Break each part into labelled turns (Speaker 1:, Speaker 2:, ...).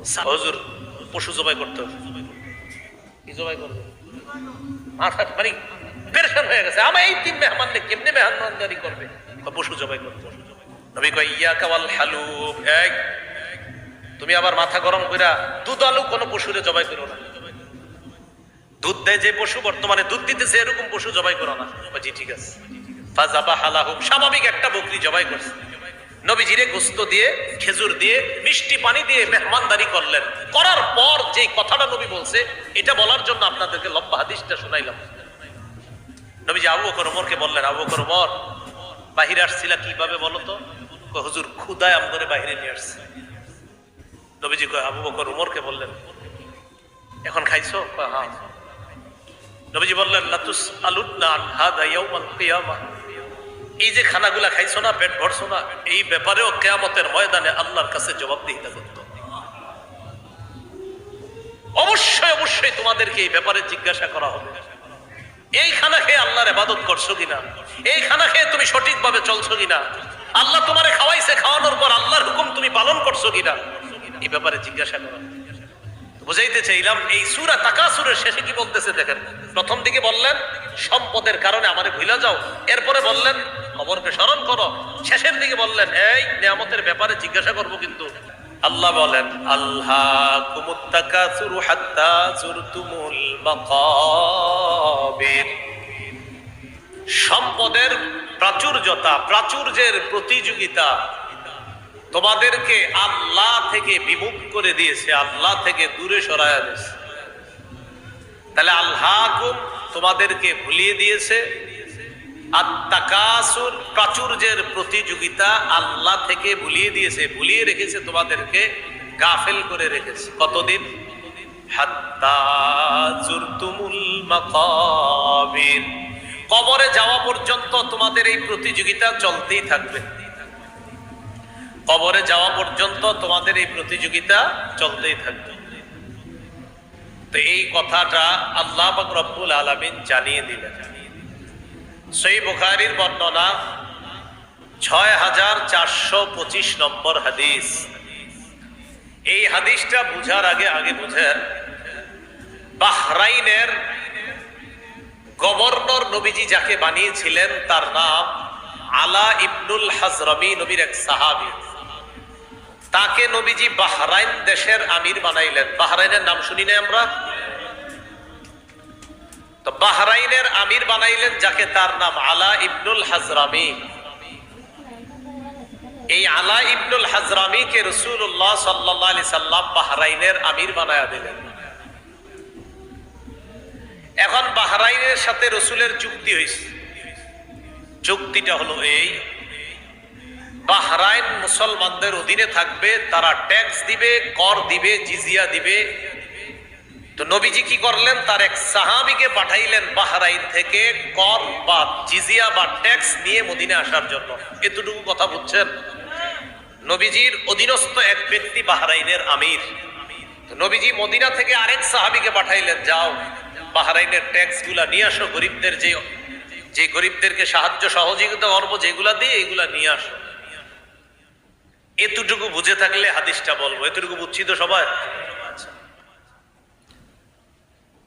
Speaker 1: হজুর, পশু জবাই করতে মানে তুমি আবার মাথা গরম কইরা দুধ আলু কোনো পশুরে জবাই করো না। দুধ দেয় যে পশু, বর্তমানে দুধ দিতেছে, এরকম পশু জবাই করো না। জি ঠিক আছে। স্বাভাবিক একটা বকরি জবাই করছে। নবীজিরে গোস্ত দিয়ে, খেজুর দিয়ে, মিষ্টি পানি দিয়ে মেহমানদারি করলেন। করার পর যে কথাটা নবী বলছে, এটা বলার জন্য আপনাদেরকে লম্বা হাদিসটা শোনাইলাম। নবীজি আবু বকর ওমরকে বললেন, আবু বকর ওমর, বাহিরে আসছিলা কীভাবে বলো তো? হুজুর ক্ষুদায় আমগরে বাহিরে নিয়ে আসছে। নবীজি কয়, আবু বকর উমরকে বললেন, এখন খাইছো? হ্যাঁ। নবীজি বললেন লাতুস আলুদনা আন হাদা ইয়াউমাল কিয়ামা। এই যে খানাগুলা খাইছো না, পেট ভরছো না, এই ব্যাপারেও কেয়ামতের ময়দানে আল্লাহর কাছে জবাবদিহিতা করতে। অবশ্যই অবশ্যই তোমাদেরকে এই ব্যাপারে জিজ্ঞাসা করা হবে। এই খানা খেয়ে আল্লাহর ইবাদত করছ কিনা? এই খানা খেয়ে তুমি সঠিকভাবে চলছো কিনা? আল্লাহ তোমারে খাওয়াইছে, খাওয়ানোর পর আল্লাহর হুকুম তুমি পালন করছ কিনা? এই ব্যাপারে জিজ্ঞাসা করা বুঝাইতে চাইলাম, এই সুরা তাকাসুরের শেষে কি বলতেছে দেখেন। প্রথম দিকে বললেন, সম্পদের কারণে আমারে ভুলা যাও। এরপরে বললেন, খবরকে স্মরণ করো। শেষের দিকে বললেন, এই নিয়ামতের ব্যাপারে জিজ্ঞাসা করব কিন্তু। আল্লাহ বলেন আল্লাহ কুমুত্তাকাসুরু হাত্তা জুরতুমুল মাকাবির। সম্পদের প্রাচুর্যতা, প্রাচুর্যের প্রতিযোগিতা তোমাদেরকে আল্লাহ থেকে বিমুখ করে দিয়েছে, আল্লাহ থেকে দূরে সরায়া দিয়েছে। তাহলে আল্লাহ তোমাদেরকে ভুলিয়ে দিয়েছে। আত্মাকাসুর প্রাচুর্যের প্রতিযোগিতা আল্লাহ থেকে ভুলিয়ে দিয়েছে, ভুলিয়ে রেখেছে তোমাদেরকে, গাফেল করে রেখেছে। কতদিন? কবরে যাওয়া পর্যন্ত তোমাদের এই প্রতিযোগিতা চলতেই থাকবে। কবরে যাওয়া পর্যন্ত তোমাদের এই প্রতিযোগিতা চলতেই থাকবে। তো এই কথাটা আল্লাহ রব্বুল আলামিন জানিয়ে দিলেন। সেই বুখারীর বর্ণনা ছয় হাজার চারশো পঁচিশ নম্বর হাদিস। এই হাদিসটা বুঝার আগে আগে বুঝেন বাহরাইনের গভর্নর নবীজি যাকে বানিয়েছিলেন, তার নাম আলা ইবনুল হাজরমি নবীর এক সাহাবী। তাকে নবীজি বাহরাইন দেশের আমির বানাইলেন। বাহরাইনের নাম শুনি না আমরা? তো বাহরাইনের আমির বানাইলেন যাকে তার নাম আলা ইবনুল হাজরামি। এই আলা ইবনুল হাজরামিকে রসুল্লাহ সাল্লাহ আলি সাল্লাম বাহরাইনের আমির বানায়া দিলেন। এখন বাহরাইনের সাথে রসুলের চুক্তি হয়েছে চুক্তিটা হলো এই বাহরাইন মুসলমানদের অধীনে থাকবে, তারা ট্যাক্স দিবে, কর দিবে, জিজিয়া দিবে। তো নবীজি কি করলেন? তার এক সাহাবিকে পাঠাইলেন বাহরাইন থেকে কর বা জিজিয়া বা ট্যাক্স নিয়ে মদিনে আসার জন্য। এতটুকু কথা বুঝছেন? নবীজির অধীনস্থ এক ব্যক্তি বাহরাইনের আমির। নবীজি মদিনা থেকে আরেক সাহাবিকে পাঠাইলেন, যাও, বাহরাইনের ট্যাক্সগুলা নিয়ে আসো, গরিবদের যে যে গরিবদেরকে সাহায্য সহযোগিতা করব, যেগুলা দিয়ে এগুলা নিয়ে আসো। এতটুকু বুঝে থাকলে হাদিসটা বলবো এতটুকু বুঝছি তো সবাই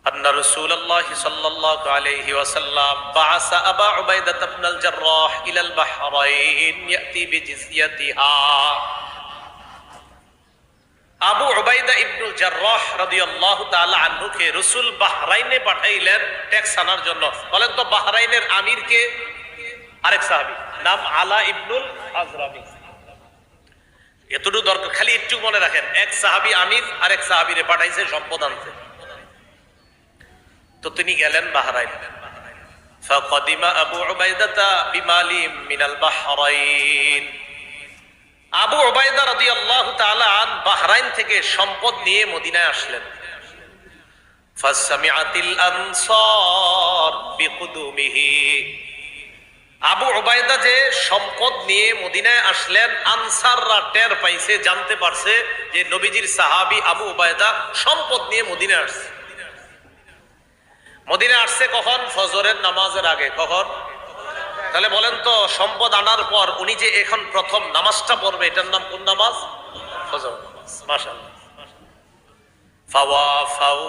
Speaker 1: أن رسول الله صلى الله عليه وسلم بعث أبا عبيدة بن الجراح إلى البحرين يأتي بجزيتها আবু উবাইদা ইবনুল জাররাহ রাদিয়াল্লাহু তাআলা আনহুকে রাসূল বাহরাইনে পাঠাইলেন ট্যাক্স আনার জন্য বলেন তো বাহরাইনের আমিরকে আরেক সাহাবী নাম আলা ইবনুল আজরামি এতটুকু দরকার খালি একটু মনে রাখেন এক সাহাবী আমির আরেক সাহাবীরে পাঠাইছে সম্পদ আনতে তো তিনি গেলেন বাহরাইন فقدم أبو عبيدة بمال من البحرين আবু ওবায়দা রাদিয়াল্লাহু তাআলা আন বাহরাইন থেকে সম্পদ নিয়ে মদিনায় আসলেন ফাসমিআতিল আনসার বিকুদুমিহি আবু ওবায়দা যে সম্পদ নিয়ে মদিনায় আসলেন, আনসাররা টের পাইছে, জানতে পারছে যে নবীজির সাহাবি আবু ওবায়দা সম্পদ নিয়ে মদিনায় আসছে। মদিনায় আসছে কখন? ফজরের নামাজের আগে। কখন? তাহলে বলেন তো, সম্পদ আনার পর উনি যে এখন প্রথম নামাজটা পড়বে, এটার নাম কোন নামাজ? ফজর নামাজ। মাশাআল্লাহ। ফাওয়াফাউ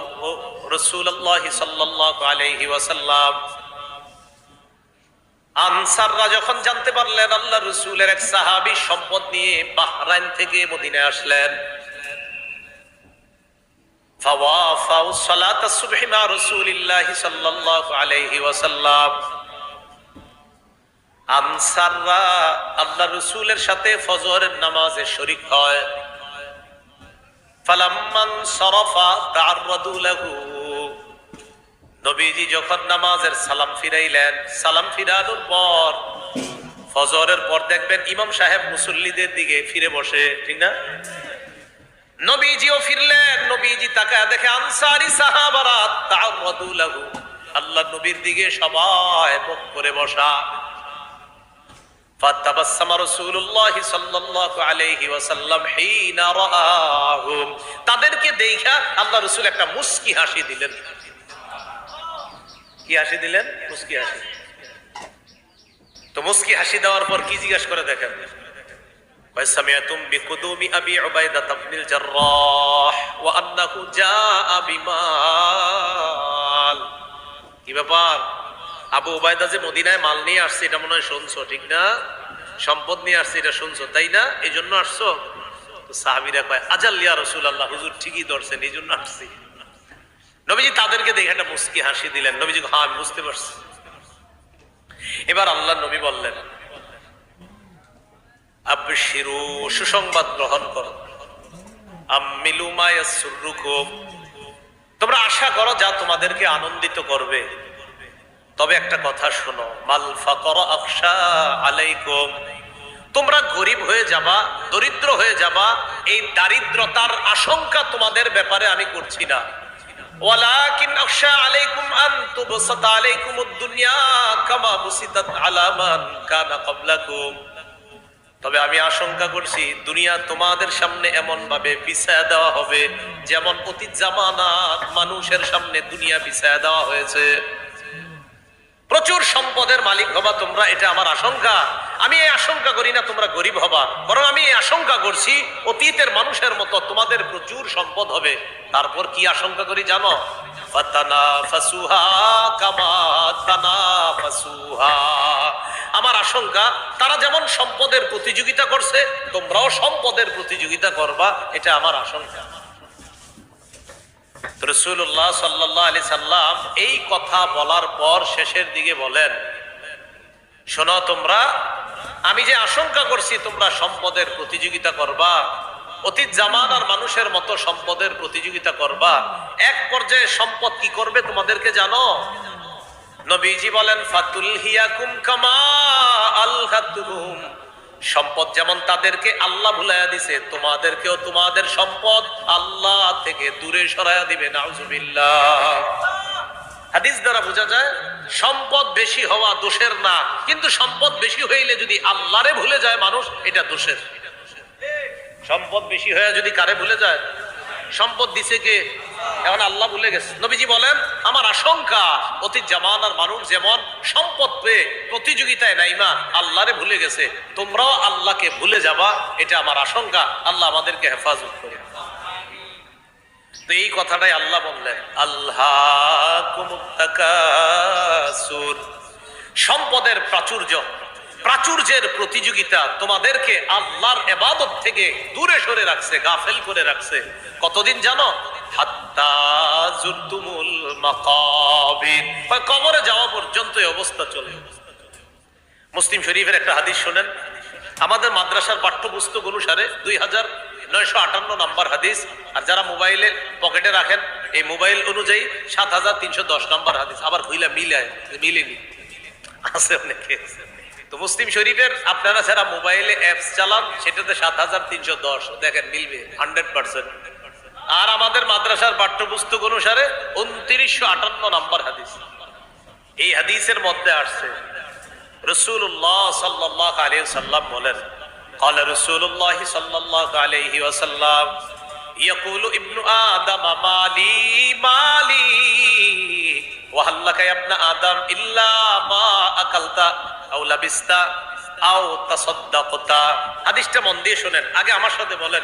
Speaker 1: রাসূলুল্লাহ সাল্লাল্লাহু আলাইহি ওয়াসাল্লাম। আনসাররা যখন জানতে পারলেন আল্লাহ রসুলের এক সাহাবী সম্পদ নিয়ে বাহরাইন থেকে মদিনায় আসলেন। আনসাররা আল্লাহ রসুলের সাথে ফজরের নামাজে শরীক হয়। ফালাম্মান নবীজি যখন নামাজের সালাম ফিরাইলেন, সালাম ফিরানোর পর ফজরের পর দেখবেন ইমাম সাহেব মুসল্লিদের দিকে ফিরে বসে, ঠিক না? নবীজিও ফিরলেন, নবীজি দেখে, আনসারি সাহাবারা লাগু আল্লাহ নবীর দিকে সবাই মুখ করে বসা। তাদেরকে দেখা আল্লাহ রসুল একটা মুস্কি হাসি দিলেন। কি হাসি দিলেন মুস্কি হাসি তো মুস্কি হাসি দেওয়ার পর কি জিজ্ঞাসা করে দেখেন وسمعتم بقدوم ابي عبيده بن الجراح وانه جاء بمال কি ব্যাপার আবু উবায়দা যে মদিনায় মাল নিয়ে আসছে এটা মনে হয় শুনছো ঠিক না সম্পদ নিয়ে আসছে এটা শুনছো তাই না এই জন্য আসছো তো সাহাবিরা কয় আজাল ইয়া রসুল আল্লাহ হুজুর ঠিকই ধরছেন এই জন্য আসছি নবীজি তাদেরকে দেখে একটা মুস্কি হাসি দিলেন। নবীজি হ্যাঁ আমি বুঝতে পারছি। এবার আল্লাহ নবী বললেন সুসংবাদ গ্রহণ করো। তোমরা আশা করো যা তোমাদেরকে আনন্দিত করবে। তবে একটা কথা শোনো, মাল ফাকর আকশা আলাইকুম। তোমরা গরিব হয়ে যাবা, দরিদ্র হয়ে যাবা, এই দারিদ্রতার আশঙ্কা তোমাদের ব্যাপারে আমি করছি না। ওয়ালাকিন আকশা আলাইকুম আন تبسط عليكم দুনিয়া কামা بسطت على من كان قبلكم তবে আমি আশঙ্কা করছি, দুনিয়া তোমাদের সামনে এমন ভাবে বিছায়া দেওয়া হবে যেমন অতীত জামানাত মানুষের সামনে দুনিয়া বিছায়া দেওয়া হয়েছে। প্রচুর সম্পদের মালিক হবা তোমরা, এটা আমার আশঙ্কা। আমি এই আশঙ্কা করি না তোমরা গরিব হবা। বরং আমি এই আশঙ্কা করছি, অতীতের মানুষের মতো তোমাদের প্রচুর সম্পদ হবে। তারপর কি আশঙ্কা করি জানো। আমার আশঙ্কা, তারা যেমন সম্পদের প্রতিযোগিতা করছে, তোমরাও সম্পদের প্রতিযোগিতা করবা, এটা আমার আশঙ্কা। রসুল্লাহ সাল্লাহ আলি সাল্লাম এই কথা বলার পর শেষের দিকে বলেন, শোনো তোমরা, আমি যে আশঙ্কা করছি তোমরা সম্পদের প্রতিযোগিতা করবা, অতীত জামানার মানুষের মতো সম্পদের প্রতিযোগিতা করবা, এক পর্যায়ে সম্পদ কি করবে তোমাদেরকে জানো? নবীজি বলেন ফাতুল হিয়াকুম কামা আলহাতুহুম। সম্পদ যেমন তাদেরকে আল্লাহ ভুলাইয়া দিছে, তোমাদেরকেও তোমাদের সম্পদ আল্লাহ থেকে দূরে সরাইয়া দিবে, নাউজুবিল্লাহ। হাদিস দ্বারা বোঝা যায়, সম্পদ বেশি হওয়া দোষের না, কিন্তু সম্পদ বেশি হইলে যদি আল্লাহরে ভুলে যায় মানুষ, এটা দোষের। সম্পদ বেশি হয়ে যদি কারে ভুলে যায়? সম্পদ দিছে কে? এখন আল্লাহ ভুলে গেছে। নবীজি বলেন, আমার আশঙ্কা অতীত জামানার মানুষ যেমন সম্পদ পেয়ে প্রতিযোগিতায় নাইমা, আল্লাহরে ভুলে গেছে। তোমরাও আল্লাহকে ভুলে যাবা, এটা আমার আশঙ্কা। আল্লাহ আমাদেরকে হেফাজত করে তো এই কথাটাই আল্লাহ বললেন আল্লাহ সম্পদের প্রাচুর্য, প্রাচুর্যের প্রতিযোগিতা তোমাদেরকে আল্লাহর এবাদত থেকে দূরে সরে রাখছে, গাফেল করে রাখছে। কতদিন জানো? কবরে যাওয়া পর্যন্ত অবস্থা চলে। মুসলিম শরীফের একটা হাদিস শোনেন। আমাদের মাদ্রাসার পাঠ্যপুস্তক অনুসারে দুই হাজার নয়শো আটান্ন নাম্বার হাদিস, আর যারা মোবাইলে পকেটে রাখেন, এই মোবাইল অনুযায়ী সাত হাজার তিনশো দশ নাম্বার হাদিস। আবার ভুইলা মিলে, মিলেনি। আছে অনেকে। তো মুসলিম শরীফের আপনারা যারা মোবাইলে অ্যাপস চালান, সেটাতে সাত হাজার তিনশো দশ, দেখেন মিলবে হান্ড্রেড পার্সেন্ট আর আমাদের মাদ্রাসার পাঠ্যপুস্তক অনুসারে উনত্রিশশো আটান্ন নাম্বার হাদিস এই হাদিসের মধ্যে আসছে রসুল্লাহ সাল্লাহ আলিয়া সাল্লাম বলেন قال رسول الله صلى الله عليه وسلم يقول ابن آدم مالي مالي وهل لك يا ابن آدم إلا ما أكلت أو لبست أو تصدقت হাদিসটা মন দিয়ে শুনেন আগে আমার সাথে বলেন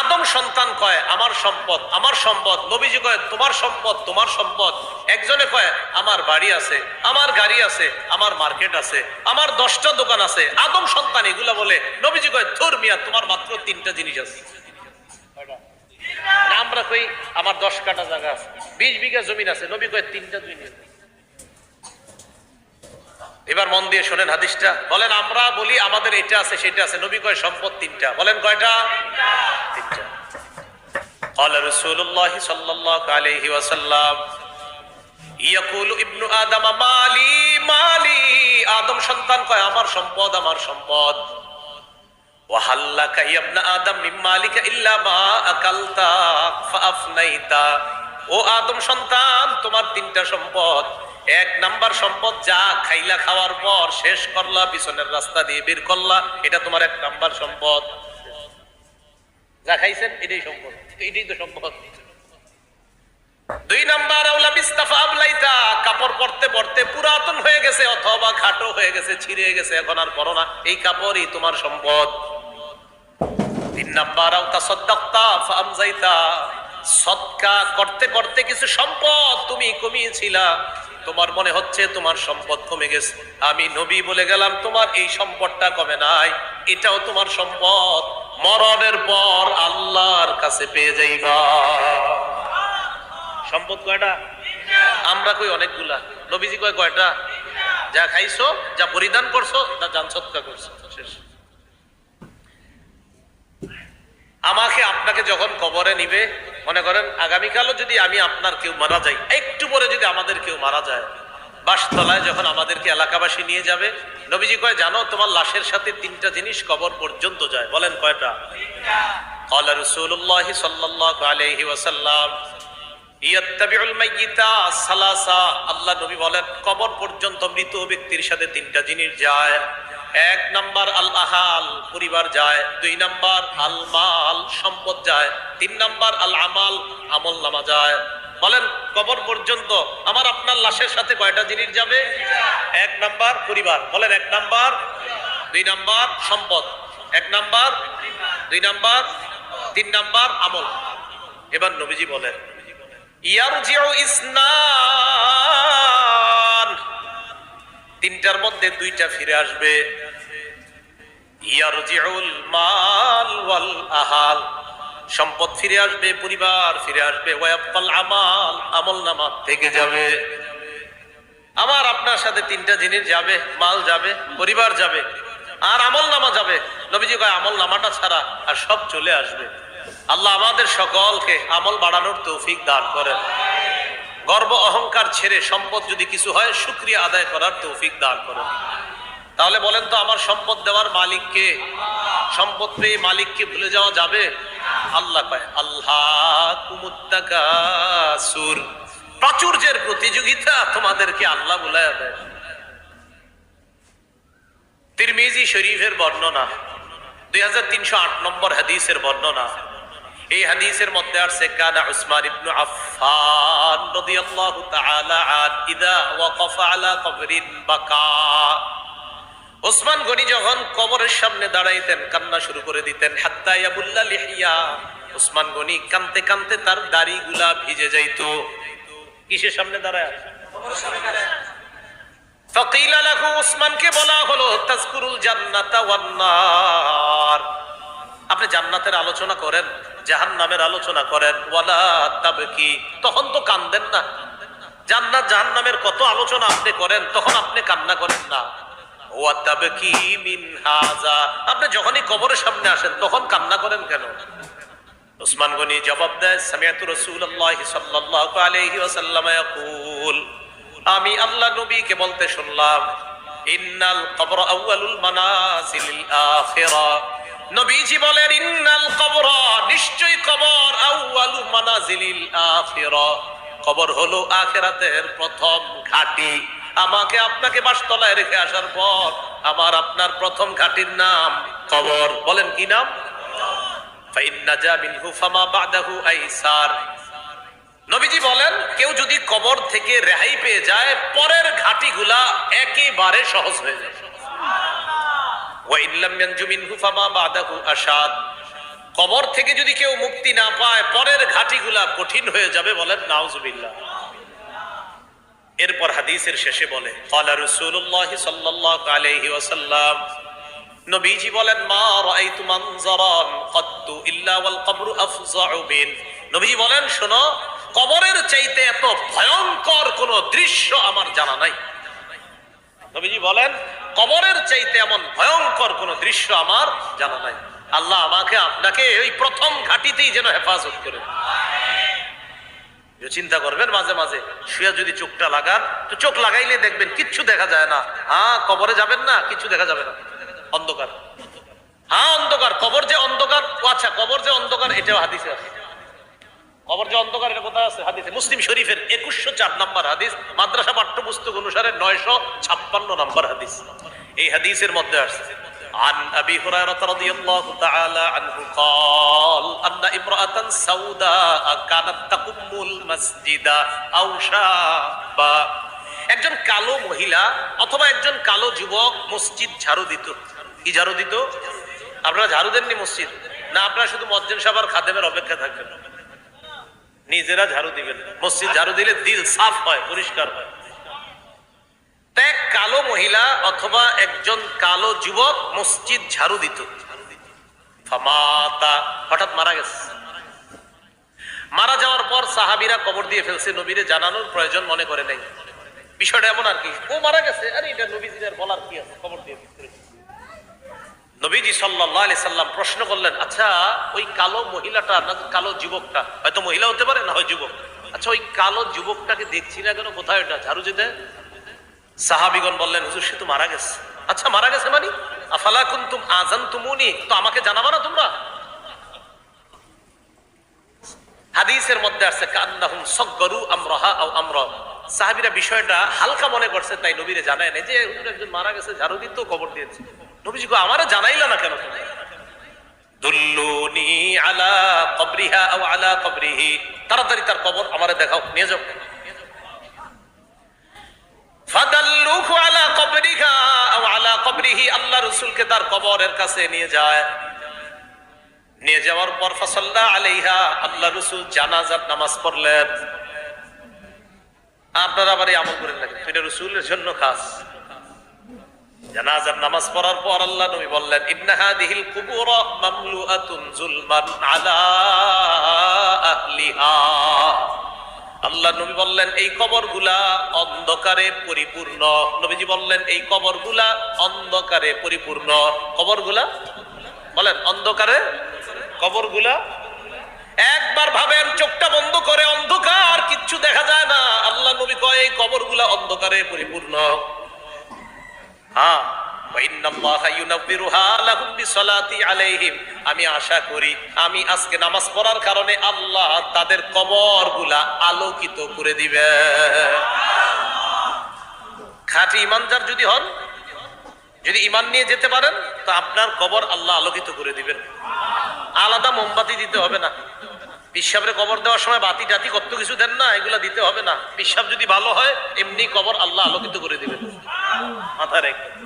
Speaker 1: আদম সন্তান কয়, আমার সম্পদ আমার সম্পদ। নবীজি কয়, তোমার সম্পদ তোমার সম্পদ। একজনে কয়, আমার বাড়ি আছে, আমার গাড়ি আছে, আমার মার্কেট আছে, আমার দশটা দোকান আছে। আদম সন্তান এগুলা বলে, নবীজি কয় থুর মিয়া, তোমার মাত্র তিনটা জিনিস আছে। আমরা কই, আমার দশ কাটা জায়গা আছে, বিশ বিঘা জমিন আছে। নবী কয়, তিনটা জিনিস এবার মন দিয়ে শোনেন হাদিসটা বলেন আমরা বলি আমাদের এটা আছে সেটা আছে নবী কয় সম্পদ তিনটা বলেন কয়টা তিনটা قال رسول الله صلى الله عليه وسلم يقول ابن آدم مالي مالي আদম সন্তান কয় আমার সম্পদ আমার সম্পদ وحلك يا ابن آدم من مالك إلا ما أكلت فأفنيت ও আদম সন্তান তোমার তিনটা সম্পদ এক নাম্বার সম্পদ যা খাইলা খাওয়ার পর শেষ করলা, পিছনের রাস্তা দিয়ে বের করলা, এটা তোমার এক নাম্বার সম্পদ। যা খাইছেন, এটাই সম্পদ। এটাই তো সম্পদ। দুই নাম্বার, আউলা বিস্তাফা আবলাইতা, কাপড় পরতে পরতে পুরাতন হয়ে গেছে, অথবা খাটো হয়ে গেছে, ছিঁড়ে গেছে, এখন আর পরো না। এই কাপড়ই তোমার সম্পদ। তিন নাম্বার আও তাসাদ্দাক্তা ফামজাইতা সদকা করতে করতে কিছু সম্পদ তুমি কমিয়েছিলা। তোমার মনে হচ্ছে তোমার সম্পদ কমে গেছে। আমি নবী বলে গেলাম, তোমার এই সম্পদটা কমে নাই। এটাও তোমার সম্পদ। মরণের পর আল্লাহর কাছে পেয়ে যাইবা। সম্পদ কয়টা? আমরা কই অনেকগুলা। নবীজি কয় কয়টা? যা খাইছো, যা পরিধান করছ তা জান সৎকা করছ, শেষ। আমাকে আপনাকে যখন কবরে নিবে মনে করেন আগামীকালও যদি আমি আপনার কেউ মারা যাই একটু পরে যদি আমাদের কেউ মারা যায় বাসতলায় যখন আমাদেরকে এলাকাবাসী নিয়ে যাবে নবীজি কয় জানো তোমার লাশের সাথে তিনটা জিনিস কবর পর্যন্ত যায় বলেন কয়টা قال رسول الله صلى الله عليه وسلم ইয়াত্তাবিউল মাইয়িতা সালাসা আল্লাহ নবী বলেন কবর পর্যন্ত মৃত ব্যক্তির সাথে তিনটা জিনিস যায় এক নাম্বার আল আহাল, পরিবার যায়। দুই নাম্বার আল মাল, সম্পদ যায়। তিন নাম্বার আল আমাল, আমল নামা যায়। বলেন, কবর পর্যন্ত আমার আপনার লাশের সাথে কয়টা জিনিস যাবে? এক নাম্বার পরিবার। বলেন, এক নাম্বার। দুই নাম্বার সম্পদ। এক নাম্বার। দুই নাম্বার। তিন নাম্বার আমল। এবার নবীজি বলেন, ইয়ারজিউ ইসনান। তিনটার মধ্যে দুইটা ফিরে আসবে। মাল সম্পদ ফিরে আসবে, পরিবার ফিরে আসবে। আমাল, আমল নামা থেকে যাবে। আমার আপনার সাথে তিনটা জিনিস যাবে, মাল যাবে, পরিবার যাবে, আর আমল নামা যাবে। নবীজি কয়, আমল নামাটা ছাড়া আর সব চলে আসবে। আল্লাহ আমাদের সকলকে আমল বাড়ানোর তৌফিক দান করেন। গর্ব অহংকার ছেড়ে সম্পদ যদি কিছু হয়, শুক্রিয়া আদায় করার তৌফিক দান করেন। তাহলে বলেন তো আমার সম্পদ দেওয়ার মালিককে সম্পদ পেয়ে মালিককে ভুলে যাওয়া যাবে? আল্লাহ কয় আল্লাহ কুমুত্তাকাসুর প্রাচুর্যের প্রতিযোগিতা তোমাদেরকে আল্লাহ বুলায় দেয়। তিরমিজি শরীফের বর্ণনা, দুই হাজার তিনশো আট নম্বর হাদিসের বর্ণনা। এই হাদিসের মধ্যে আসছে, কানা উসমান ইবনু আফফান রাদিয়াল্লাহু তাআলা আন, ইদা ওয়াকাফা আলা কবরিন বাকা। ওসমান গনি যখন কবরের সামনে দাঁড়াইতেন, কান্না শুরু করে দিতেন, হাত্তা ইয়াবুল্লা লিহিয়া। ওসমান গনি কানতে কানতে তার দাড়িগুলা ভিজে যাইতো। কিসের সামনে দাঁড়ায় ফাকিলা ওসমানকে বলা হলো, তাজকুরুল জান্নাতা ওয়ান নার আপনি জান্নাতের আলোচনা করেন, জাহান্নামের আলোচনা করেন, ওয়ালা তখন তো কান্দেন না। জান্নাত জাহান্নামের কত আলোচনা আপনি করেন, তখন আপনি কান্না করেন না। আপনি যখনই কবরের সামনে আসেন, তখন কান্না করেন কেন? উসমান গনি জবাব দেয় সামিয়াতু রাসূলুল্লাহ সাল্লাল্লাহু আলাইহি ওয়াসাল্লাম ইয়াকুল। আমি আল্লাহ নবীকে বলতে শুনলাম, ইন্নাল কবর আউয়ালুল মানাজিলিল আখিরা। নবীজি বলেন, ইন্নাল কবর, নিশ্চয়ই কবর আউয়ালু মানাজিলিল আখিরা। কবর হলো আখিরাতের প্রথম ঘাটি। আমাকে আপনাকে বাসতলায় রেখে আসার পর আমার আপনার প্রথম ঘাটির নাম কবর। বলেন কি নাম? নবীজি বলেন, কেউ যদি কবর থেকে রেহাই পেয়ে যায়, পরের ঘাটিগুলা একেবারে সহজ হয়ে যায়। কবর থেকে যদি কেউ মুক্তি না পায়, পরের ঘাটিগুলা কঠিন হয়ে যাবে বলেন, নাউজুবিল্লাহ। এরপর হাদিসের শেষে বলে নবীজি বলেন, মা কত্তু ইল্লা ওয়াল কবরু বিন। বলেন, শোনো, কবরের চাইতে এত ভয়ঙ্কর কোন দৃশ্য আমার জানা নাই। নবীজি বলেন, কবরের চাইতে এমন ভয়ঙ্কর কোন দৃশ্য আমার জানা নাই। আল্লাহ আমাকে আপনাকে ওই প্রথম ঘাটিতেই যেন হেফাজত করে চিন্তা করবেন, মাঝে মাঝে শুয়ে যদি চোখটা লাগান, তো চোখ লাগাইলে দেখবেন কিচ্ছু দেখা যায় না। হ্যাঁ কবরে যাবেন না কিছু দেখা যাবে না। অন্ধকার। হ্যাঁ অন্ধকার। কবর যে অন্ধকার আচ্ছা কবর যে অন্ধকার, এটাও হাদিসে আছে। কবর যে অন্ধকার, এটা কোথায় আছে? হাদিসে। মুসলিম শরীফের একুশশো চার নম্বর হাদিস, মাদ্রাসা পাঠ্যপুস্তক অনুসারে নয়শো ছাপ্পান্ন নম্বর হাদিস। এই হাদিসের মধ্যে আসছে। عن أبي هريرة رضي الله تعالى عنه قال أن امرأة سوداء كانت تقم المسجد أو شابا একজন কালো মহিলা অথবা একজন কালো যুবক মসজিদ ঝাড়ু দিত কি ঝাড়ু দিত আপনারা ঝাড়ু দেননি মসজিদ না আপনারা শুধু মজ্জেন সাবার খাদেমের অপেক্ষা থাকবেন নিজেরা ঝাড়ু দিবেন মসজিদ ঝাড়ু দিলে দিল সাফ হয় পরিষ্কার হয় এক কালো মহিলা অথবা একজন কালো যুবক মসজিদ ঝাড়ু দিত। হঠাৎ মারা গেছে। মারা যাওয়ার পর সাহাবিরা কবর দিয়ে ফেলছে, নবীরে জানানোর প্রয়োজন মনে করে নাই। বিষয়টা এমন আর কি, ও মারা গেছে, আরে এটা নবীজিদের বলার কি আছে? কবর দিয়ে নবীজি সাল্লাহ সাল্লাম প্রশ্ন করলেন আচ্ছা ওই কালো মহিলাটা না কালো যুবকটা, হয়তো মহিলা হতে পারে না হয় যুবক। আচ্ছা ওই কালো যুবকটাকে দেখছি না কেন? কোথায় ওটা? ঝাড়ু যেতে সাহাবিগণ বললেন, হুজুর, সে তো মারা গেছে। আচ্ছা মারা গেছে মানে? আফালা কুনতুম আজান তুমুনি তো আমাকে জানাবা না তোমরা? হাদিসের মধ্যে আছে, কান্নাহুম সগরু আমরাহা আও আমরা। সাহাবীরা বিষয়টা হালকা মনে করছে, তাই নবীরে জানায় না যে, হুজুর, একজন মারা গেছে ঝাড়ু দিত কবর দিয়েছে। নবীজি আমারে জানাইলা না কেন দুল্লুনি আলা কবরিহা আও আলা কবরিহি। তাড়াতাড়ি তার কবর আমারে দেখাও, নিয়ে যাও। ফাদাল্লুহু আলা কবরিহা আও আলা কবরিহি আল্লাহ রাসূলকে তার কবরের কাছে নিয়ে যায়। নিয়ে যাওয়ার পর ফাসাল্লা আলাইহা, আল্লাহ রাসূল জানাজার নামাজ পড়লেন। আপনারা আবার এই আমল করেন না কিন্তু এটা রাসূলের জন্য খাস। জানাজার নামাজ পড়ার পর আল্লাহ নবী বললেন, ইন্না হাদিহিল কুবুর মামলুআতুন জুলমান আলা আহলিহা। আল্লাহ নবী বললেন, এই কবরগুলা অন্ধকারে পরিপূর্ণ। নবীজি বললেন, এই কবরগুলা অন্ধকারে পরিপূর্ণ। কবরগুলা? বলেন, অন্ধকারে কবরগুলা? একবার ভাবেন, চোখটা বন্ধ করে অন্ধকার, কিচ্ছু দেখা যায় না। আল্লাহ নবী কয়, এই কবরগুলা অন্ধকারে পরিপূর্ণ। হ্যাঁ। আমি আশা করি, আমি আজকে নামাজ পড়ার কারণে আল্লাহ তাদের কবরগুলা আলোকিত করে দিবে। খাঁটি ইমানদার যদি হন, যদি ইমান নিয়ে যেতে পারেন, তো আপনার কবর আল্লাহ আলোকিত করে দিবেন। আলাদা মোমবাতি দিতে হবে না। পিসাবের কবর দেওয়ার সময় বাতি টাতি কত কিছু দেন না, এগুলা দিতে হবে না। পিসাব যদি ভালো হয়, এমনি কবর আল্লাহ আলোকিত করে দিবেন। মাথায় রেখে।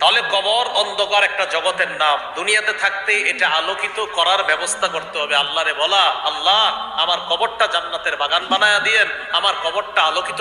Speaker 1: তাহলে কবর, অন্ধকার একটা জগতের নাম। দুনিয়াতে থাকতে এটা আলোকিত করার ব্যবস্থা করতে হবে। আল্লাহরে বলা, আল্লাহ, আমার কবরটা জান্নাতের বাগান বানায়া দিয়েন, আমার কবরটা আলোকিত